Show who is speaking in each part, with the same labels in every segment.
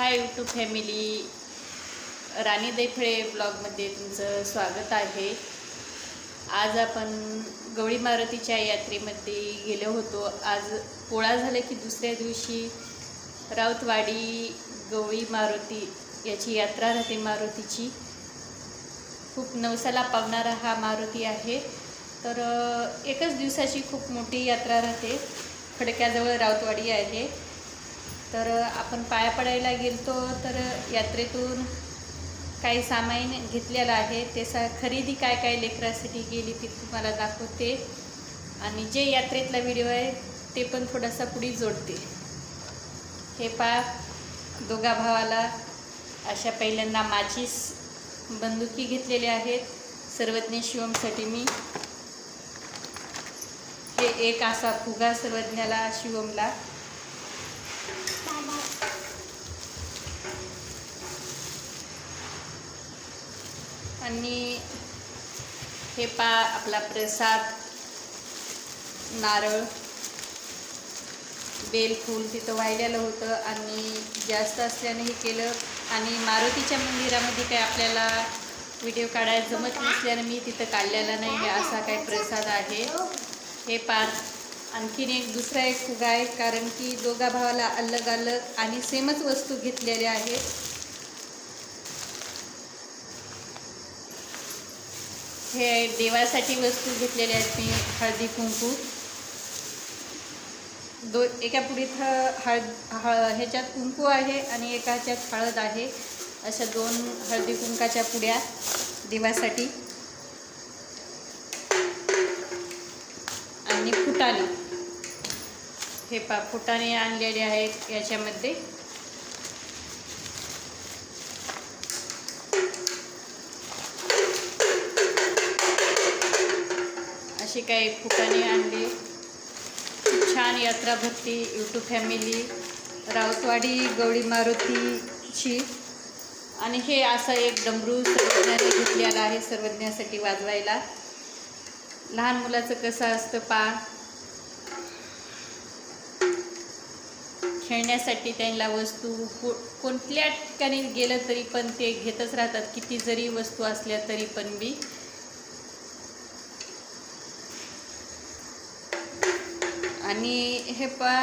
Speaker 1: Hi YouTube family. राणी देफळे ब्लॉगमध्ये तुमचं स्वागत आहे. आज आपण गवळी मारुतीच्या यात्रेमध्ये गेलो होतो. आज पोळा झाला की दुसऱ्या दिवशी राऊतवाडी गवळी मारुती याची यात्रा राहते मारुतीची. खूप नवसाला पावणारा हा मारुती आहे. तर एकच दिवसाची खूप मोठी यात्रा राहते. खडक्याजवळ राऊतवाडी आहे. तर आपण पाया पडायला गेलतो तर यात्रेतून काही सामान घेतलेलं आहे. ते सा खरेदी काय काय लेकरासाठी गेली ती तुम्हाला दाखवते. आणि जे यात्रेतला व्हिडिओ आहे ते पण थोडासा पुढे जोडते. हे पा दोघा भावाला अशा पहिल्यांदा माझीच बंदुकी घेतलेल्या आहेत सर्वज्ञ शिवमसाठी मी. हे एक असा फुगा सर्वज्ञाला शिवमला. आणि हे पा आपला प्रसाद नारळ बेलफूल तिथं वाहिलेलं होतं आणि जास्त असल्याने हे केलं. आणि मारुतीच्या मंदिरामध्ये काय आपल्याला व्हिडिओ काढायला जमत नसल्याने मी तिथं काढलेला नाही. आहे असा काही प्रसाद आहे. हे पाच आणखीन एक दुसरा एक फुगा आहे कारण की दोघा भावाला अलग अलग आणि सेमच वस्तू घेतलेल्या आहेत. हे देवासाठी वस्तू घेतलेल्या आहेत मी हळदी कुंकू. दो एका पुढीत हळद हळ ह्याच्यात कुंकू आहे आणि एका ह्याच्यात हळद आहे. अशा दोन हळदी कुंकाच्या पुड्या देवासाठी. आणि फुटाणे. हे पा फुटाणे आणलेले आहेत याच्यामध्ये. अशी काही फुटाणे आणले. खूप छान यात्रा भरती यूट्यूब फॅमिली राऊतवाडी गवळी मारुतीची. आणि हे असं एक डमरू सर्वज्ञाने घेतलेला आहे सर्वज्ञासाठी वाजवायला. लहान मुलाचं कसं असतं पा खेळण्यासाठी त्यांना वस्तू को कोणत्या ठिकाणी गेलं तरी पण ते घेतच राहतात. किती जरी वस्तू असल्या तरी पण मी आणि हे पा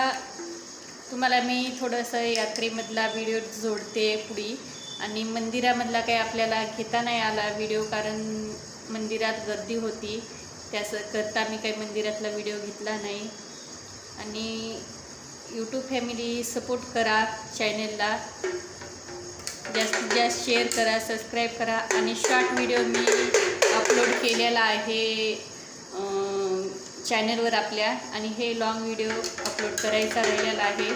Speaker 1: तुम्हाला मी थोडंसं यात्रेमधला व्हिडिओ जोडते पुढी. आणि मंदिरामधला काही आपल्याला घेता नाही आला व्हिडिओ कारण मंदिरात गर्दी होती. त्यास करता मी काही मंदिरातला व्हिडिओ घेतला नाही. आणि यूट्यूब फॅमिली सपोर्ट करा चॅनलला जास्तीत जास्त शेअर करा सबस्क्राईब करा. आणि शॉर्ट व्हिडिओ मी अपलोड केलेला आहे चॅनलवर आपल्या आणि हे लॉंग व्हिडिओ अपलोड करायचा राहिलेला आहे.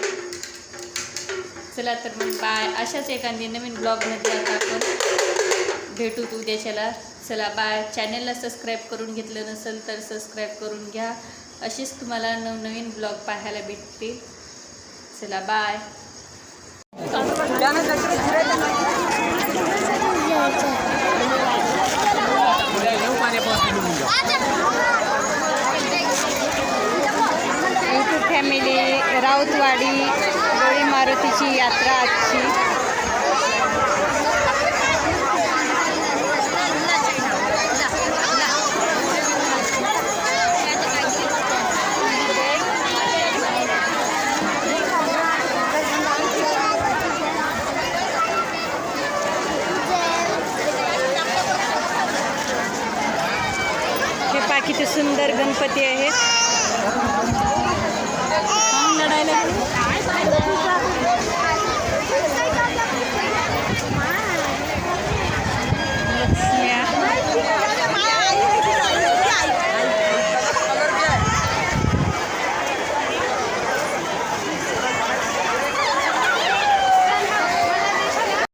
Speaker 1: चला तर मग बाय अशाच एखादी नवीन ब्लॉगमध्ये आता आपण भेटू उद्याच्याला. चला बाय चॅनलला सबस्क्राईब करून घेतलं नसेल तर सबस्क्राईब करून घ्या. असेच तुम्हाला नवनवीन ब्लॉग पाहायला भेटतील. चला बाय यूट्यूब फॅमिली राऊतवाडी गोळी मारुतीची यात्रा आजची. हे किती सुंदर गणपती आहेत लढायला